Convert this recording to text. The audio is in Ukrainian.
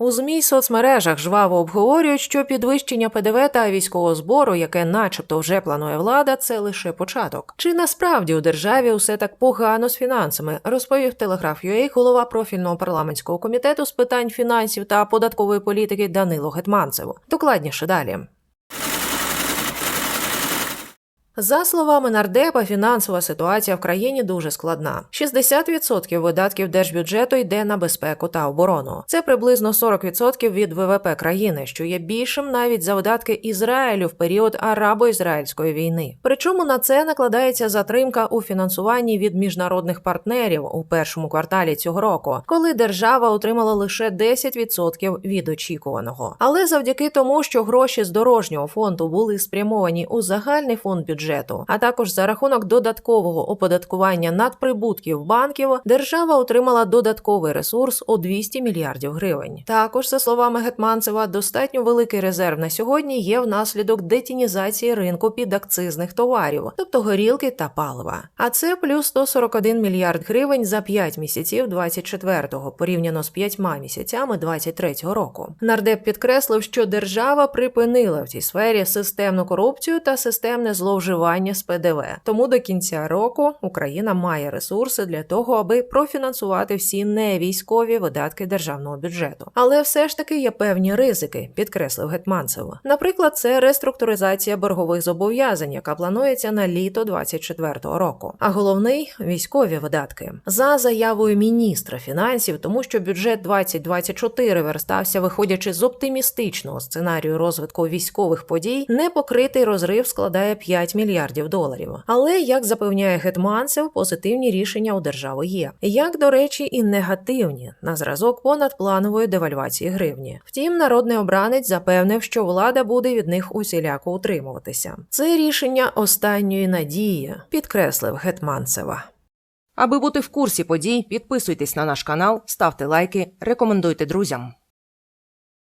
У змі й соцмережах жваво обговорюють, що підвищення ПДВ та військового збору, яке, начебто, вже планує влада, це лише початок. Чи насправді у державі усе так погано з фінансами? Розповів телеграф UA голова профільного парламентського комітету з питань фінансів та податкової політики Данило Гетманцев. Докладніше далі. За словами нардепа, фінансова ситуація в країні дуже складна. 60% видатків держбюджету йде на безпеку та оборону. Це приблизно 40% від ВВП країни, що є більшим навіть за видатки Ізраїлю в період арабо-ізраїльської війни. Причому на це накладається затримка у фінансуванні від міжнародних партнерів у першому кварталі цього року, коли держава отримала лише 10% від очікуваного. Але завдяки тому, що гроші з дорожнього фонду були спрямовані у загальний фонд бюджету, а також за рахунок додаткового оподаткування надприбутків банків, держава отримала додатковий ресурс у 200 мільярдів гривень. Також, за словами Гетманцева, достатньо великий резерв на сьогодні є внаслідок детінізації ринку підакцизних товарів, тобто горілки та палива. А це плюс 141 мільярд гривень за 5 місяців 24-го, порівняно з 5 місяцями 23-го року. Нардеп підкреслив, що держава припинила в цій сфері системну корупцію та системне зловживання з ПДВ. Тому до кінця року Україна має ресурси для того, аби профінансувати всі невійськові видатки державного бюджету. Але все ж таки є певні ризики, підкреслив Гетманцев. Наприклад, це реструктуризація боргових зобов'язань, яка планується на літо 24-го року. А головний військові видатки за заявою міністра фінансів, тому що бюджет 2024 верстався, виходячи з оптимістичного сценарію розвитку військових подій, непокритий розрив складає 5 мільярдів доларів. Але як запевняє Гетманцев, позитивні рішення у держави є. Як до речі, і негативні на зразок понадпланової девальвації гривні. Втім, народний обранець запевнив, що влада буде від них усіляко утримуватися. Це рішення останньої надії, підкреслив Гетманцева. Аби бути в курсі подій, підписуйтесь на наш канал, ставте лайки, рекомендуйте друзям.